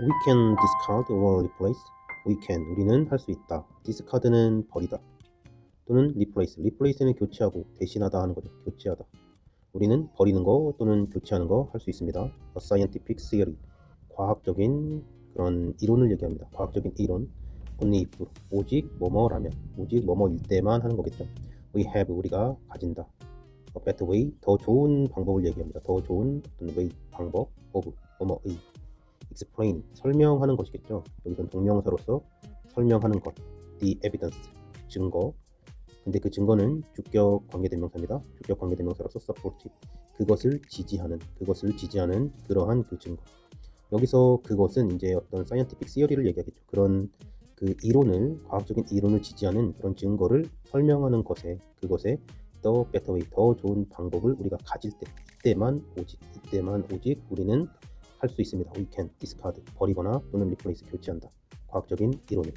We can discard or replace. We can 우리는 할 수 있다. discard는 버리다. 또는 replace. replace는 교체하고 대신하다 하는 거죠. 교체하다. 우리는 버리는 거 또는 교체하는 거 할 수 있습니다. A scientific theory. 과학적인 그런 이론을 얘기합니다. 과학적인 이론. only if 오직 뭐뭐라면 오직 뭐뭐일 때만 하는 거겠죠. We have 우리가 가진다. A better way 더 좋은 방법을 얘기합니다. 더 좋은 어떤 way 방법 of 뭐뭐의 explain 설명하는 것이겠죠. 여기선 동명사로서 설명하는 것. The evidence 증거. 근데 그 증거는 주격 관계대명사입니다. 주격 관계대명사로서 support 그것을 지지하는 그것을 지지하는 그러한 그 증거. 여기서 그것은 이제 어떤 scientific theory를 얘기하겠죠. 그런 그 이론을 과학적인 이론을 지지하는 그런 증거를 설명하는 것에 그것에 better way 더 좋은 방법을 우리가 가질 때 이때만 오직 이때만 오직 우리는 할 수 있습니다. We can discard 버리거나 또는 replace 교체한다. 과학적인 이론을.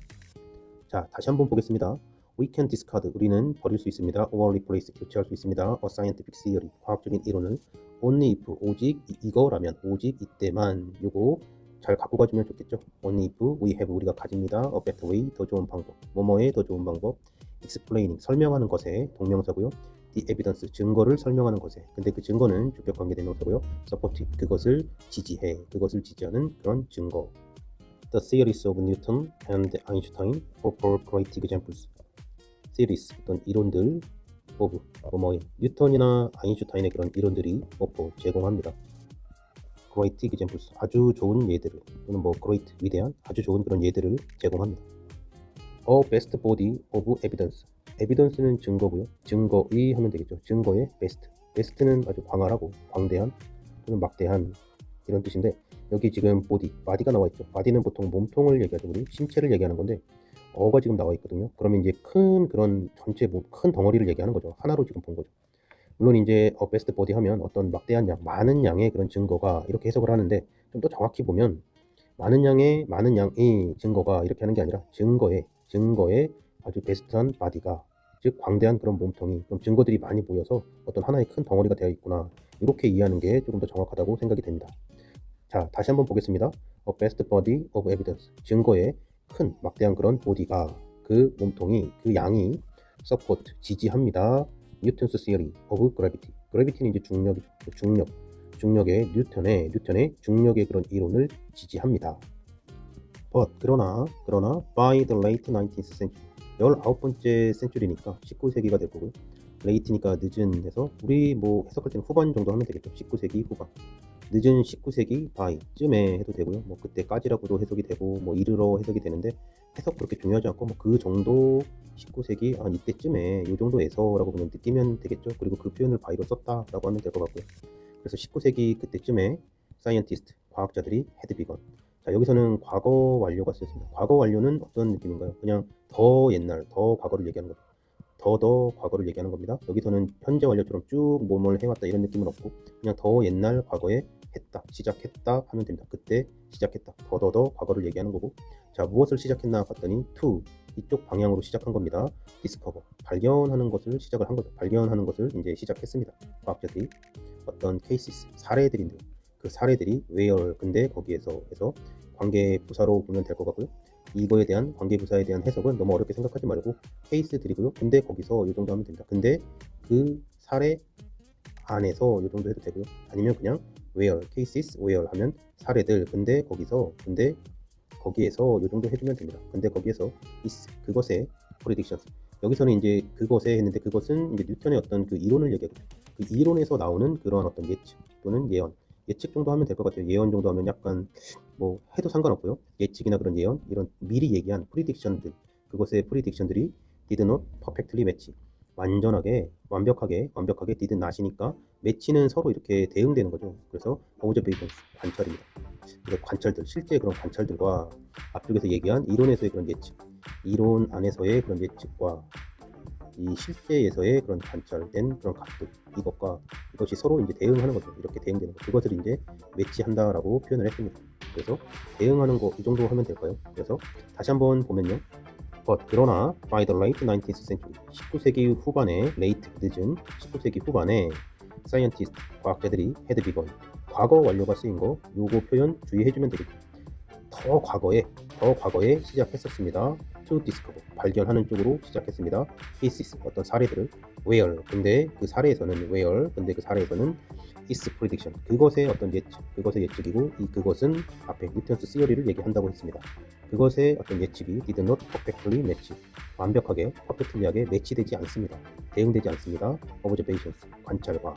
자 다시 한번 보겠습니다. We can discard 우리는 버릴 수 있습니다. or replace 교체할 수 있습니다. A scientific theory 과학적인 이론을 only if 오직 이- 이거라면 오직 이때만 요거 잘 갖고 가주면 좋겠죠. only if we have 우리가 가집니다. A better way 더 좋은 방법 뭐뭐의 더 좋은 방법 explaining 설명하는 것에 동명사고요. The evidence 증거를 설명하는 것에 근데 그 증거는 주격 관계 대명사고요. support 그것을 지지해 그것을 지지하는 그런 증거. The theories of Newton and Einstein offer great examples. series 어떤 이론들 of 뭐뭐의 뉴턴이나 아인슈타인의 그런 이론들이 offer 제공합니다. great examples 아주 좋은 예들을 또는 뭐 great 위대한 아주 좋은 그런 예들을 제공합니다. A best body of evidence. evidence는 증거고요. 증거의 하면 되겠죠. 증거의 best. best는 아주 광활하고 광대한 또는 막대한 이런 뜻인데 여기 지금 body, body가 나와 있죠. body는 보통 몸통을 얘기하죠. 우리 신체를 얘기하는 건데 어가 지금 나와 있거든요. 그러면 이제 큰 그런 전체 뭐 큰 덩어리를 얘기하는 거죠. 하나로 지금 본 거죠. 물론 이제 어 베스트 보디 하면 어떤 막대한 양, 많은 양의 그런 증거가 이렇게 해석을 하는데 좀 더 정확히 보면 많은 양의 많은 양의 증거가 이렇게 하는 게 아니라 증거에 증거에 아주 베스트한 바디가 즉 광대한 그런 몸통이 그럼 증거들이 많이 모여서 어떤 하나의 큰 덩어리가 되어 있구나 이렇게 이해하는 게 조금 더 정확하다고 생각이 됩니다. 자 다시 한번 보겠습니다. A best body of evidence 증거에 큰 막대한 그런 보디가 그 몸통이 그 양이 support 지지합니다. 뉴턴스 theory of gravity. gravity는 이제 중력이죠. 그 중력. 중력의 뉴턴의 뉴턴의 중력의 그런 이론을 지지합니다. But 그러나 그러나 by the late 19th century 19번째 센츄리니까 19세기가 될 거고요. late니까 늦은 해서 우리 뭐 해석할 때는 후반 정도 하면 되겠죠. 19세기 후반. 늦은 19세기 바이쯤에 해도 되고요. 뭐 그때까지라고도 해석이 되고 뭐 이르러 해석이 되는데 해석 그렇게 중요하지 않고 뭐 그 정도 19세기 아 이때쯤에 요 정도에서라고 그냥 느끼면 되겠죠. 그리고 그 표현을 바이로 썼다라고 하면 될 것 같고요. 그래서 19세기 그때쯤에 사이언티스트 과학자들이 헤드 비건 자 여기서는 과거 완료가 쓰였습니다. 과거 완료는 어떤 느낌인가요? 그냥 더 옛날 더 과거를 얘기하는 거죠. 더 더 과거를 얘기하는 겁니다. 여기서는 현재 완료처럼 쭉 뭐뭘 해왔다 이런 느낌은 없고 그냥 더 옛날 과거에 했다 시작했다 하면 됩니다. 그때 시작했다 더 더 더 과거를 얘기하는 거고 자 무엇을 시작했나 봤더니 to 이쪽 방향으로 시작한 겁니다. discover 발견하는 것을 시작을 한 거죠. 발견하는 것을 이제 시작했습니다. 과학자들이 어떤 cases 사례들인데 그 사례들이 where 근데 거기에서 해서 관계 부사로 보면 될 것 같고요. 이거에 대한 관계 부사에 대한 해석은 너무 어렵게 생각하지 말고 케이스 드리고요. 근데 거기서 이 정도 하면 됩니다. 근데 그 사례 안에서 이 정도 해도 되고요. 아니면 그냥 where cases 하면 사례들 근데 거기서 근데 거기에서 이 정도 해주면 됩니다. 근데 거기에서 is 그것의 predictions 여기서는 이제 그것에 했는데 그것은 이제 뉴턴의 어떤 그 이론을 얘기하거든요. 그 이론에서 나오는 그런 어떤 예측 또는 예언 예측 정도 하면 될 것 같아요. 예언 정도 하면 약간 뭐 해도 상관없고요. 예측이나 그런 예언 이런 미리 얘기한 프리딕션들 그것의 프리딕션들이 did not perfectly match 완전하게 완벽하게 완벽하게 did not이니까 매치는 서로 이렇게 대응되는 거죠. 그래서 observations 관찰입니다. 그래서 관찰들 실제 그런 관찰들과 앞쪽에서 얘기한 이론에서의 그런 예측 이론 안에서의 그런 예측과 이 실제에서의 그런 관찰된 그런 값들 이것과 이것이 서로 이제 대응하는 거죠. 이렇게 대응되는 거. 그것을 이제 매치한다라고 표현을 했습니다. 그래서 대응하는 거 이 정도 하면 될까요? 그래서 다시 한번 보면요. But 그러나 by the late 19th century 19세기 후반에 late 늦은 19세기 후반에 scientist 과학자들이 had begun 과거 완료가 쓰인 거 요거 표현 주의해 주면 되겠죠. 더 과거에 더 과거에 시작했었습니다. To discover 발견하는 쪽으로 시작했습니다. cases 어떤 사례들을 where 근데 그 사례에서는 where 근데 그 사례에서는 is prediction 그것의 어떤 예측 그것의 예측이고 이 그것은 앞에 뉴턴스 시어리를 얘기한다고 했습니다. 그것의 어떤 예측이 did not perfectly match 완벽하게 퍼펙트리하게 매치되지 않습니다. 대응되지 않습니다. observations 관찰과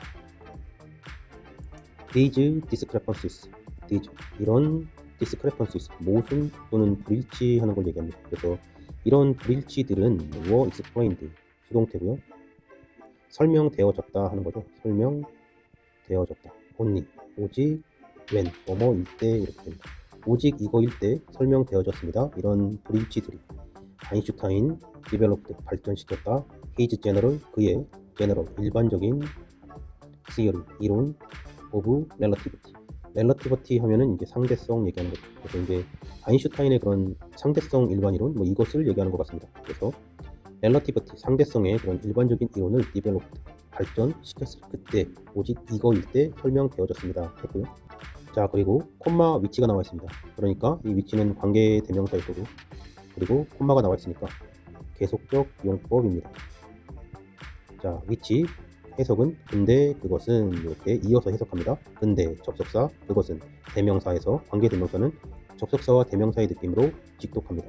these discrepancies these 이런 discrepancies 모순 또는 불일치하는 걸 얘기합니다. 그래서 이런 불일치들은 were explained 수동태고요. 설명되어졌다 하는 거죠. 설명되어졌다. only 오직 when 뭐뭐일 때 이렇게 됩니다. 오직 이거일 때 설명되어졌습니다. 이런 불일치들이 아인슈타인 developed 발전시켰다. his general 그의 general 일반적인 theory 이론 relativity 하면은 이제 상대성 얘기하는 거죠. 그래서 이제 아인슈타인의 그런 상대성 일반 이론 뭐 이것을 얘기하는 것 같습니다. 그래서 relativity 상대성의 그런 일반적인 이론을 developed 발전시켰을 그때 오직 이거일 때 설명되어졌습니다. 했고요. 자 그리고 콤마 위치가 나와 있습니다. 그러니까 이 위치는 관계 대명사일 거고 그리고 콤마가 나와 있으니까 계속적 용법입니다. 자 위치 해석은 근데 그것은 이렇게 이어서 해석합니다. 근데 접속사 그것은 대명사에서 관계 대명사는 접속사와 대명사의 느낌으로 직독합니다.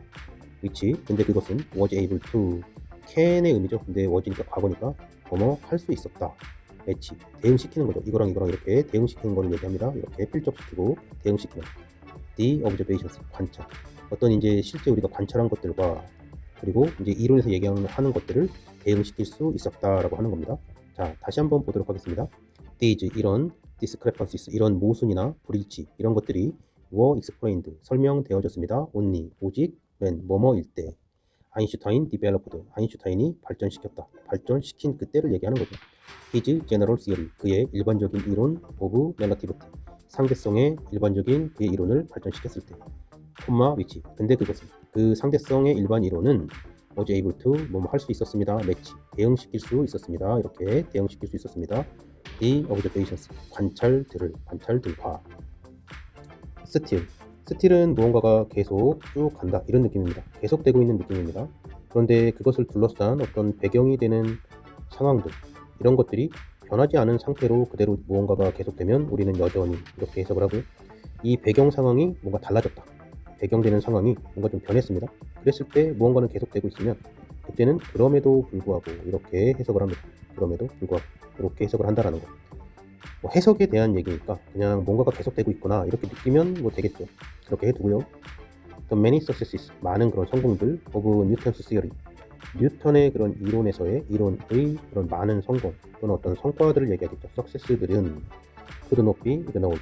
위치 근데 그것은 was able to can의 의미죠. 근데 was니까 과거니까 뭐뭐 할 수 있었다. 매치 대응시키는 거죠. 이거랑 이거랑 이렇게 대응시키는 거를 얘기합니다. 이렇게 필적시키고 대응시키는 the observations 관찰 어떤 이제 실제 우리가 관찰한 것들과 그리고 이제 이론에서 얘기하는 하는 것들을 대응시킬 수 있었다라고 하는 겁니다. 자, 다시 한번 보도록 하겠습니다. these 이런 discrepancies 이런 모순이나 불일치 이런 것들이 were explained 설명되어졌습니다. only 오직 when 뭐뭐일 때 아인슈타인 developed 아인슈타인이 발전시켰다. 발전시킨 그때를 얘기하는 거죠. his general theory 그의 일반적인 이론 of relativity 상대성의 일반적인 그의 이론을 발전시켰을 때 콤마 위치 근데 그것은 그 상대성의 일반 이론은 was able to 뭐뭐 할 수 있었습니다. 매치 대응시킬 수 있었습니다. 이렇게 대응시킬 수 있었습니다. the observations 관찰들을 관찰들과 still 스틸은 무언가가 계속 쭉 간다 이런 느낌입니다. 계속되고 있는 느낌입니다. 그런데 그것을 둘러싼 어떤 배경이 되는 상황들 이런 것들이 변하지 않은 상태로 그대로 무언가가 계속되면 우리는 여전히 이렇게 해석을 하고요. 이 배경 상황이 뭔가 달라졌다. 배경되는 상황이 뭔가 좀 변했습니다. 그랬을 때 무언가는 계속되고 있으면 그때는 그럼에도 불구하고 이렇게 해석을 합니다. 그럼에도 불구하고 이렇게 해석을 한다라는 거. 뭐 해석에 대한 얘기니까 그냥 뭔가가 계속되고 있구나 이렇게 느끼면 뭐 되겠죠. 그렇게 해두고요. The many successes 많은 그런 성공들 of Newton's theory 뉴턴의 그런 이론에서의 이론의 그런 많은 성공 또는 어떤 성과들을 얘기하겠죠. success들은 could not be ignored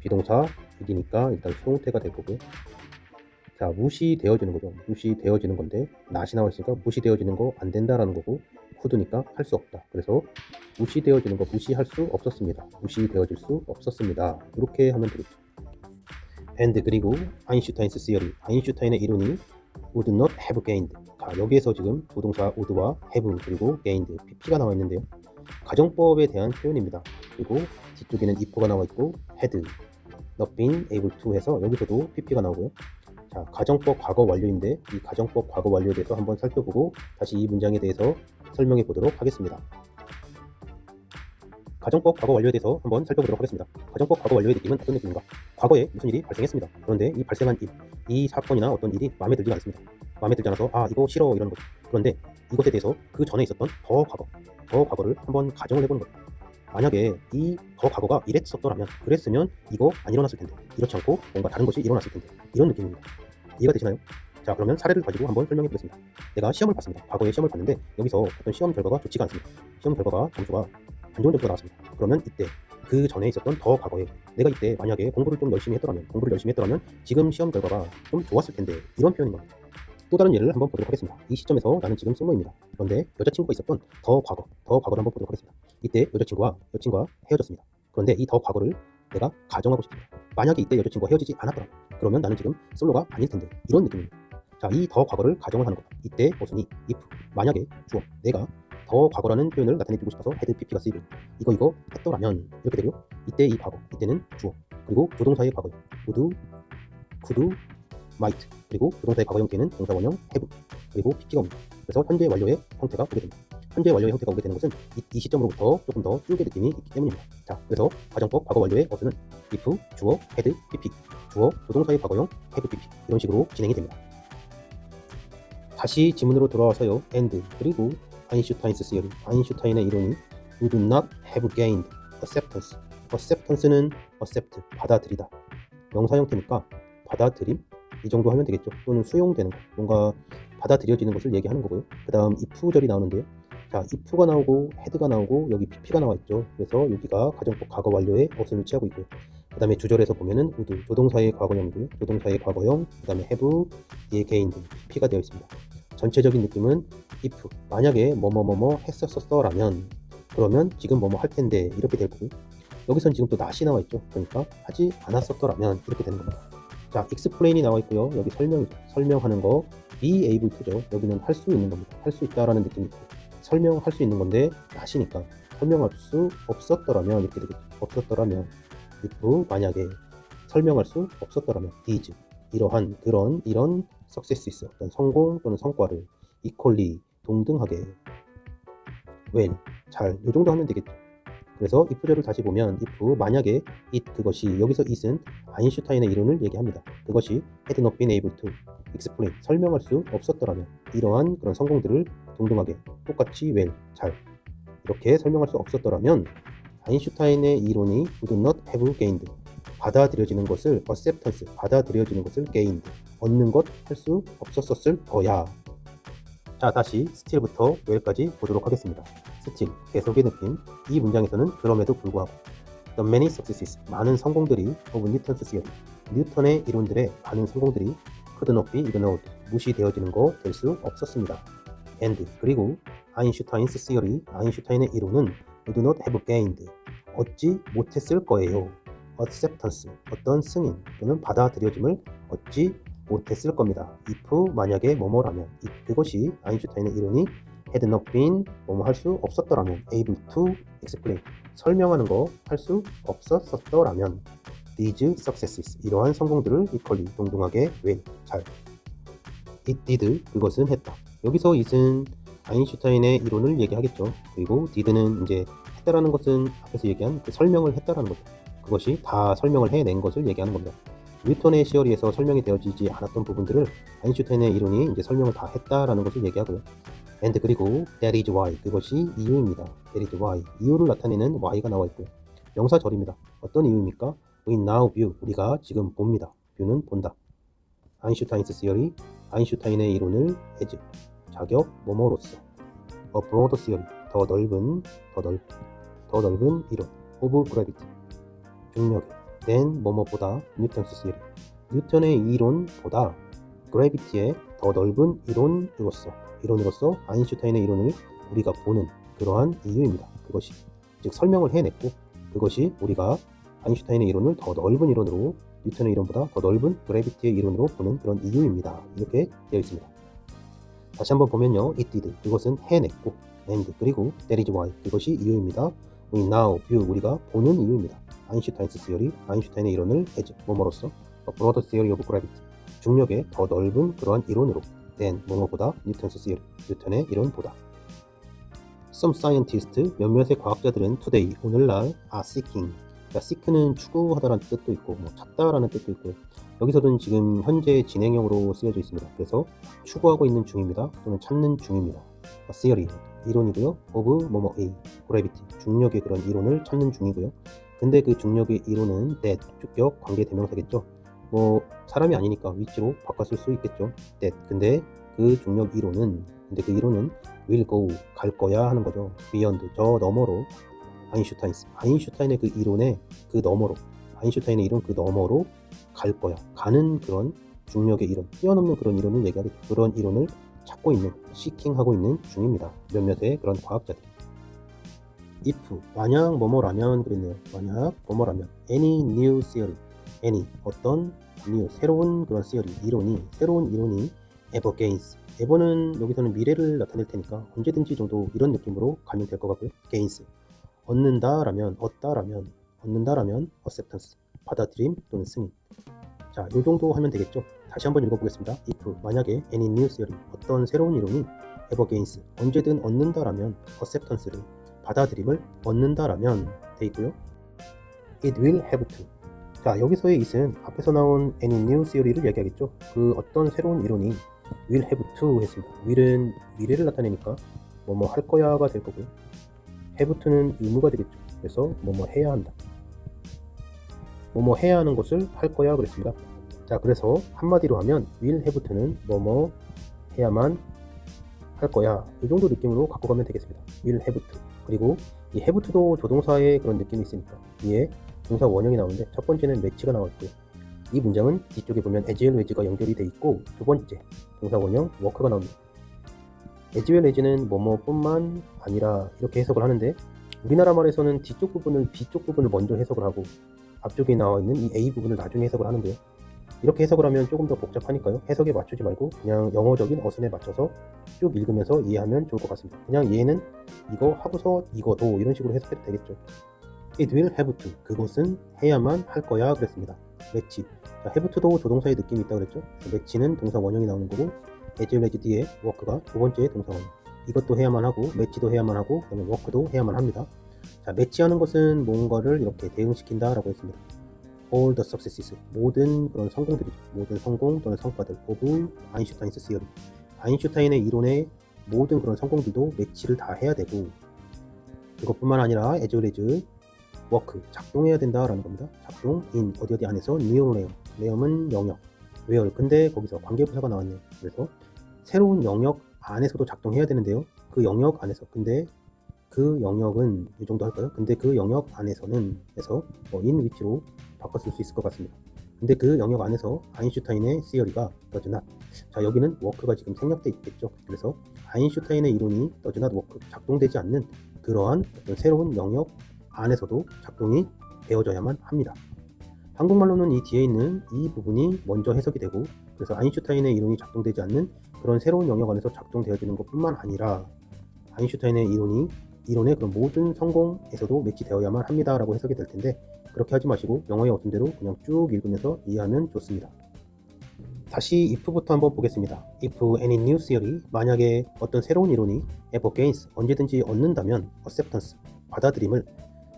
비동사이니까 일단 수동태가 될 거고요. 자 무시되어지는 거죠. 무시되어지는 건데 낫이 나와 있으니까 무시되어지는 거 안 된다라는 거고 could니까 할 수 없다. 그래서 무시되어지는 거 무시할 수 없었습니다. 무시되어질 수 없었습니다. 이렇게 하면 되겠죠. and 그리고 아인슈타인스 시어리 아인슈타인의 이론이 would not have gained 자 여기에서 지금 조동사 would와 have 그리고 gained pp가 나와 있는데요 가정법에 대한 표현입니다 그리고 뒤쪽에는 if가 나와 있고 had not been able to 해서 여기서도 pp가 나오고요 자 가정법 과거 완료인데 이 가정법 과거 완료에 대해서 한번 살펴보고 다시 이 문장에 대해서 설명해 보도록 하겠습니다 가정법 과거 완료에 대해서 한번 살펴보도록 하겠습니다. 가정법 과거 완료의 느낌은 어떤 느낌인가? 과거에 무슨 일이 발생했습니다. 그런데 이 발생한 일, 이 사건이나 어떤 일이 마음에 들지 않습니다. 마음에 들지 않아서 아 이거 싫어 이러는 거죠. 그런데 이것에 대해서 그 전에 있었던 더 과거, 더 과거를 한번 가정을 해보는 거예요. 만약에 이 더 과거가 이랬었더라면, 그랬으면 이거 안 일어났을 텐데, 이렇지 않고 뭔가 다른 것이 일어났을 텐데, 이런 느낌입니다. 이해가 되시나요? 자 그러면 사례를 가지고 한번 설명해 보겠습니다. 내가 시험을 봤습니다. 과거에 시험을 봤는데 여기서 어떤 시험 결과가 좋지가 않습니다. 시험 결과가 점수가 안 좋은 점수가 나왔습니다. 그러면 이때 그 전에 있었던 더 과거에 내가 이때 만약에 공부를 좀 열심히 했더라면 공부를 열심히 했더라면 지금 시험 결과가 좀 좋았을 텐데 이런 표현인 겁니다. 또 다른 예를 한번 보도록 하겠습니다. 이 시점에서 나는 지금 솔로입니다. 그런데 여자친구가 있었던 더 과거, 더 과거를 한번 보도록 하겠습니다. 이때 여자친구와 여친과 헤어졌습니다. 그런데 이 더 과거를 내가 가정하고 싶습니다. 만약에 이때 여자친구와 헤어지지 않았더라면 그러면 나는 지금 솔로가 아닐 텐데 이런 느낌입니다. 자, 이 더 과거를 가정을 하는 겁니다. 이때 모순이 if 만약에 주어 내가 더 과거라는 표현을 나타내주고 싶어서 헤드 pp가 쓰이고 이거 이거 했더라면 이렇게 되고요. 이때 이 과거 이때는 주어 그리고 조동사의 과거 would, could, might 그리고 조동사의 과거 형태는 동사 원형 have 그리고 PP가 옵니다. 그래서 현재 완료의 형태가 오게 됩니다. 현재 완료의 형태가 오게 되는 것은 이, 이 시점으로부터 조금 더 줄게 느낌이 있기 때문입니다. 자, 그래서 가정법 과거 완료의 어수는 if, 주어, had, pp, 주어, 조동사의 과거형 have, pp 이런 식으로 진행이 됩니다. 다시 지문으로 돌아와서요. and 그리고 아인슈타인스 시어리, 아인슈타인의 이론이 you do not have gained acceptance. acceptance는 accept, 받아들이다. 명사 형태니까 받아들임 이 정도 하면 되겠죠. 또는 수용되는 것, 뭔가 받아들여지는 것을 얘기하는 거고요. 그 다음 if절이 나오는데요. 자, if가 나오고 head가 나오고 여기 pp가 나와 있죠. 그래서 여기가 가정법 과거 완료의 어순을 취하고 있고요. 그 다음에 주절에서 보면은 would 조동사의 과거형이고요. 조동사의 과거형, 그 다음에 have, 뒤에 gain 등 pp가 되어 있습니다. 전체적인 느낌은 if 만약에 뭐뭐뭐뭐 했었었어 라면 그러면 지금 뭐뭐 할 텐데 이렇게 될 거고요. 여기선 지금 또 not이 나와 있죠. 그러니까 하지 않았었더라면 이렇게 되는 겁니다. 자, explain이 나와 있고요. 여기 설명이죠. 설명하는 거 be able to죠. 여기는 할 수 있는 겁니다. 할 수 있다라는 느낌이 있고 설명할 수 있는 건데 not이니까 설명할 수 없었더라면 이렇게 되겠죠. 없었더라면 if 만약에 설명할 수 없었더라면 is 이러한 그런 이런 success 어떤 성공 또는 성과를 equally 동등하게 well 잘이 정도 하면 되겠죠. 그래서 if절을 다시 보면 if 만약에 it 그것이 여기서 it은 아인슈타인의 이론을 얘기합니다. 그것이 had not been able to explain 설명할 수 없었더라면 이러한 그런 성공들을 동등하게 똑같이 well 잘 이렇게 설명할 수 없었더라면 아인슈타인의 이론이 would not have gained 받아들여지는 것을 acceptance 받아들여지는 것을 gained 얻는 것 할 수 없었었을 거야. 자 다시 스틸부터 well까지 보도록 하겠습니다. 스틸 계속의 느낌 이 문장에서는 그럼에도 불구하고 The many successes 많은 성공들이 of Newton's theory 뉴턴의 이론들의 많은 성공들이 could not be ignored 무시되어지는 거 될 수 없었습니다. and 그리고 아인슈타인스 theory 아인슈타인의 이론은 would not have gained 얻지 못했을 거예요. acceptance 어떤 승인 또는 받아들여짐을 얻지 못했을 겁니다. if 만약에 뭐뭐라면 그것이 아인슈타인의 이론이 had not been 뭐뭐 할 수 없었더라면 able to explain 설명하는 거 할 수 없었었더라면 these successes 이러한 성공들을 equally 동등하게 well 잘 it did 그것은 했다. 여기서 it은 아인슈타인의 이론을 얘기하겠죠. 그리고 did는 이제 했다라는 것은 앞에서 얘기한 그 설명을 했다라는 거죠. 그것이 다 설명을 해낸 것을 얘기하는 겁니다. 뉴턴의 시어리에서 설명이 되어지지 않았던 부분들을 아인슈타인의 이론이 이제 설명을 다 했다라는 것을 얘기하고요. and 그리고 that is why 그것이 이유입니다. that is why 이유를 나타내는 why가 나와 있고요. 명사절입니다. 어떤 이유입니까? we now view 우리가 지금 봅니다. view는 본다. 아인슈타인스 시어리 아인슈타인의 이론을 as 자격 뭐뭐로서 a broad theory 더 넓은 더 넓, 더 넓은 이론 of gravity 중력의 than 뭐뭐보다 뉴턴스 시어리 뉴턴의 이론보다 그래비티의 더 넓은 이론으로서 이론으로서 아인슈타인의 이론을 우리가 보는 그러한 이유입니다. 그것이 즉 설명을 해냈고 그것이 우리가 아인슈타인의 이론을 더 넓은 이론으로 뉴턴의 이론보다 더 넓은 그래비티의 이론으로 보는 그런 이유입니다. 이렇게 되어 있습니다. 다시 한번 보면요. it did 그것은 해냈고 and 그리고 that is why 그것이 이유입니다. Now view 우리가 보는 이유입니다. 아인슈타인스 시어리 아인슈타인의 이론을 뭐뭐로서 a broad theory of gravity 중력의 더 넓은 그러한 이론으로 than 뭐뭐보다 뉴턴스 시어리 뉴턴의 이론보다 Some scientists 몇몇의 과학자들은 today 오늘날 are seeking 그러니까 seek는 추구하다라는 뜻도 있고 뭐 찾다라는 뜻도 있고요. 여기서는 지금 현재 진행형으로 쓰여져 있습니다. 그래서 추구하고 있는 중입니다. 또는 찾는 중입니다. 아, theory 이론이고요. of 뭐뭐 a gravity 중력의 그런 이론을 찾는 중이고요. 근데 그 중력의 이론은 that 주격 관계 대명사겠죠. 뭐 사람이 아니니까 위치로 바꿨을 수 있겠죠. that 근데 그 중력 이론은 근데 그 이론은 will go 갈 거야 하는 거죠. beyond 저 너머로 아인슈타인스 아인슈타인의 그 이론의 그 너머로 아인슈타인의 이론 그 너머로 갈 거야 가는 그런 중력의 이론 뛰어넘는 그런 이론을 얘기하겠죠. 그런 이론을 찾고 있는 시킹하고 있는 중입니다. 몇몇의 그런 과학자들. if 만약 뭐뭐라면 그랬네요. 만약 뭐뭐라면 any new theory any 어떤 new 새로운 그런 theory 이론이 새로운 이론이 ever gains ever는 여기서는 미래를 나타낼 테니까 언제든지 정도 이런 느낌으로 가면 될 것 같고요. gains 얻는다라면 얻다라면 얻는다라면 acceptance 받아들임 또는 승인 자, 요 정도 하면 되겠죠. 다시 한번 읽어보겠습니다. if 만약에 any new theory 어떤 새로운 이론이 ever gains 언제든 얻는다라면 acceptance를 받아들임을 얻는다라면 돼 있고요. it will have to 자 여기서의 it은 앞에서 나온 any new theory를 얘기하겠죠. 그 어떤 새로운 이론이 will have to 했습니다. will은 미래를 나타내니까 뭐뭐 할 거야가 될 거고요. have to는 의무가 되겠죠. 그래서 뭐뭐 해야 한다. 뭐뭐 해야 하는 것을 할 거야 그랬습니다. 자 그래서 한마디로 하면 will have to는 뭐뭐 해야만 할 거야 이 정도 느낌으로 갖고 가면 되겠습니다. will have to 그리고 이 have to도 조동사의 그런 느낌이 있으니까 위에 동사 원형이 나오는데 첫 번째는 매치가 나와 있고요. 이 문장은 뒤쪽에 보면 as well as가 연결이 돼 있고 두 번째 동사 원형 work가 나옵니다. as well as는 뭐뭐뿐만 아니라 이렇게 해석을 하는데 우리나라 말에서는 뒤쪽 부분을 뒤쪽 부분을 먼저 해석을 하고 앞쪽에 나와 있는 이 A 부분을 나중에 해석을 하는데요. 이렇게 해석을 하면 조금 더 복잡하니까요. 해석에 맞추지 말고 그냥 영어적인 어순에 맞춰서 쭉 읽으면서 이해하면 좋을 것 같습니다. 그냥 얘는 이거 하고서 이거도 이런 식으로 해석해도 되겠죠. It will have to. 그것은 해야만 할 거야 그랬습니다. 매치. 자, have to도 조동사의 느낌이 있다 그랬죠. 매치는 동사 원형이 나오는 거고 as well as 뒤에 work가 두 번째 동사 원형. 이것도 해야만 하고 매치도 해야만 하고 그다음에 work도 해야만 합니다. 자, 매치하는 것은 뭔가를 이렇게 대응시킨다라고 했습니다. All the successes, 모든 그런 성공들이죠. 모든 성공 또는 성과들 of 아인슈타인스 시어리. 아인슈타인의 이론의 모든 그런 성공들도 매치를 다 해야 되고 그것뿐만 아니라 as well as work, 작동해야 된다라는 겁니다. 작동 in 어디 어디 안에서 new realm, realm은 영역, where 근데 거기서 관계부사가 나왔네요. 그래서 새로운 영역 안에서도 작동해야 되는데요. 그 영역 안에서 근데 그 영역은 이 정도 할까요? 근데 그 영역 안에서는 해서 뭐 인 위치로 바꿨을 수 있을 것 같습니다. 근데 그 영역 안에서 아인슈타인의 시어리가 not. 자 여기는 워크가 지금 생략돼 있겠죠. 그래서 아인슈타인의 이론이 not work 작동되지 않는 그러한 어떤 새로운 영역 안에서도 작동이 되어져야만 합니다. 한국말로는 이 뒤에 있는 이 부분이 먼저 해석이 되고 그래서 아인슈타인의 이론이 작동되지 않는 그런 새로운 영역 안에서 작동되어지는 것뿐만 아니라 아인슈타인의 이론이 이론의 그런 모든 성공에서도 매치되어야만 합니다라고 해석이 될 텐데 그렇게 하지 마시고 영어의 어순대로 그냥 쭉 읽으면서 이해하면 좋습니다. 다시 if부터 한번 보겠습니다. if any new theory 만약에 어떤 새로운 이론이 ever gains 언제든지 얻는다면 acceptance 받아들임을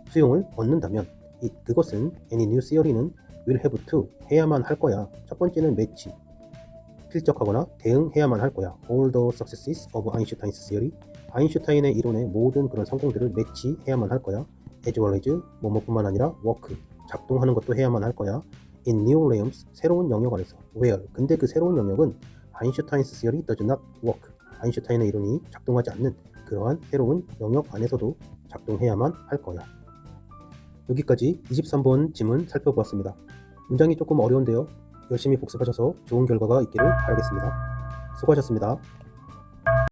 수용을 얻는다면 이 그것은 any new theory는 will have to 해야만 할 거야. 첫 번째는 매치 필적하거나 대응해야만 할 거야. All the successes of Einstein's theory 아인슈타인의 이론의 모든 그런 성공들을 매치해야만 할 거야. as well as 뭐뭐뿐만 아니라 work 작동하는 것도 해야만 할 거야. in new realms 새로운 영역 안에서 where 근데 그 새로운 영역은 아인슈타인's theory does not work 아인슈타인의 이론이 작동하지 않는 그러한 새로운 영역 안에서도 작동해야만 할 거야. 여기까지 23번 지문 살펴보았습니다. 문장이 조금 어려운데요. 열심히 복습하셔서 좋은 결과가 있기를 바라겠습니다. 수고하셨습니다.